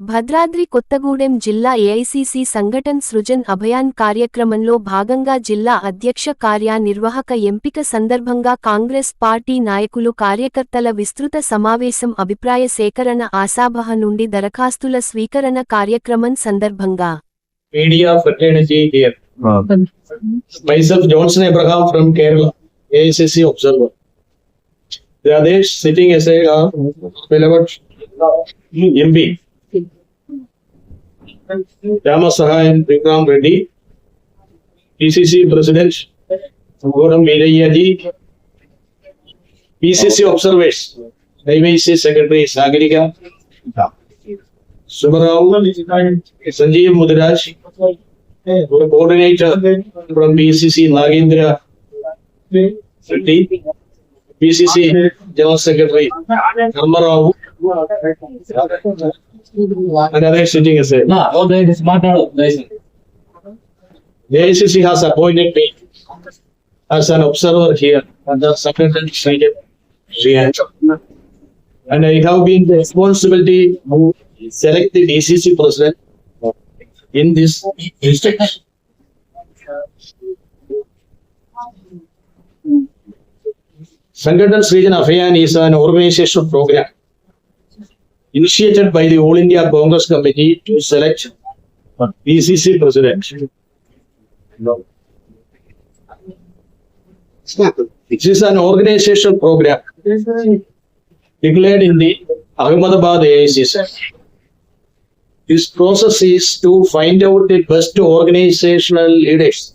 భద్రాద్రి కొత్తగూడెం జిల్లా ఏఐసిసి సంఘటన్ సృజన్ అభయాన్ కార్యక్రమంలో భాగంగా జిల్లా అధ్యక్ష కార్యనిర్వాహక ఎంపిక సందర్భంగా కాంగ్రెస్ పార్టీ నాయకులు కార్యకర్తల విస్తృత సమావేశం అభిప్రాయ సేకరణ ఆశాభహ నుండి దరఖాస్తుల స్వీకరణ కార్యక్రమం సందర్భంగా media fraternity here. Myself Johnson Abraham from Kerala, AICC observer. The others sitting as a uh, beloved MB. Rama Sahayan Vikram Reddy, PCC President Gautam Veerayaji, PCC observers, IVC Secretary Sagarika, Subarao, Sanjeev Mudiraj, coordinator from PCC Nagendra Reddy, PCC General Secretary Narmarao, and others sitting as a. The AICC has appointed me as an observer here on the secretary side. And I have been the responsibility to select the DCC president in this district. Sangatans Region Afghan is an organizational program initiated by the All India Congress Committee to select DCC president. No. It is an organizational program declared in the Ahmedabad AICC. This process is to find out the best organizational leaders,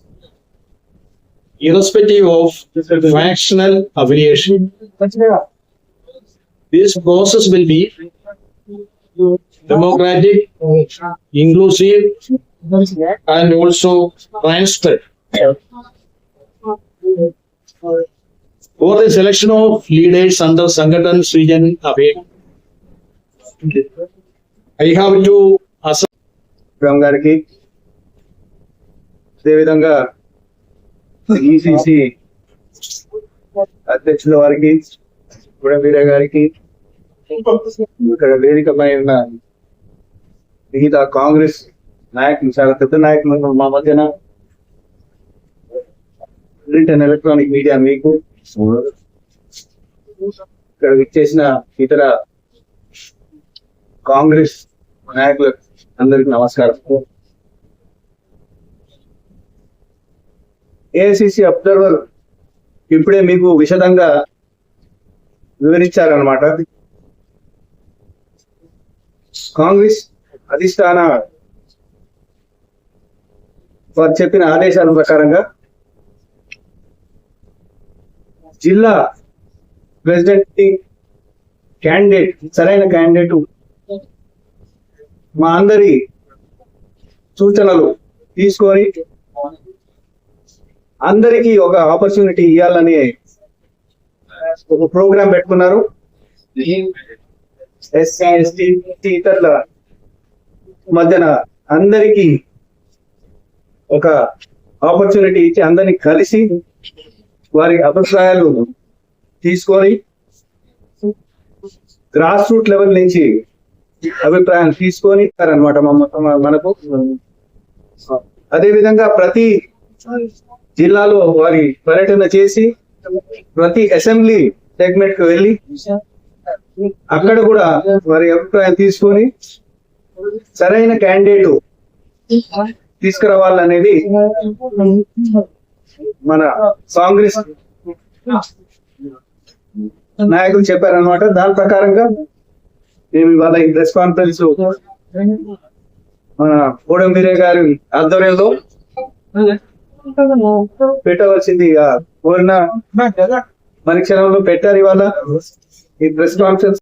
irrespective of factional affiliation. This process will be democratic, inclusive, and also transparent. For the selection of leaders under Sangatan's region I have to Ram గారికి. అదేవిధంగా ECC అధ్యక్షుల వారికి గుడవీర గారికి ఇక్కడ వేదికపై ఉన్న మిగతా కాంగ్రెస్ నాయకులు చాలా పెద్ద నాయకులు మా మధ్యన. ప్రింట్ అండ్ ఎలక్ట్రానిక్ మీడియా మీకు. ఇక్కడ విచ్చేసిన ఇతర కాంగ్రెస్ నాయకులకు అందరికి నమస్కారం. ఏఐసిసి అబ్జర్వర్ ఇప్పుడే మీకు విశదంగా వివరించారనమాట కాంగ్రెస్ అధిష్టాన వారు చెప్పిన ఆదేశాల ప్రకారంగా జిల్లా ప్రెసిడెంట్ క్యాండిడేట్ సరైన క్యాండిడేట్ మా అందరి సూచనలు తీసుకొని అందరికీ ఒక ఆపర్చునిటీ ఇవ్వాలని ఒక ప్రోగ్రాం పెట్టుకున్నారు. ఎస్సీ ఎస్టీ ఇతరుల మధ్యన అందరికీ ఒక ఆపర్చునిటీ ఇచ్చి అందరిని కలిసి వారి అభిప్రాయాలు తీసుకొని గ్రాస్ రూట్ లెవెల్ నుంచి అభిప్రాయం తీసుకొని అనమాట మనకు. అదే విధంగా ప్రతి జిల్లాలో వారి పర్యటన చేసి ప్రతి అసెంబ్లీ సెగ్మెంట్కు వెళ్ళి అక్కడ కూడా వారి అభిప్రాయం తీసుకొని సరైన క్యాండిడేట్ తీసుకురావాలనేది మన కాంగ్రెస్ నాయకులు చెప్పారనమాట దాని ప్రకారంగా మేము ఇవాళ ఈ ప్రెస్ కాన్ఫరెన్స్ మన కోడంబీరే గారి ఆధ్వర్యంలో పెట్టవలసింది కోరిన మన క్షణంలో పెట్టారు ఇవాళ ఈ ప్రెస్ కాన్ఫరెన్స్.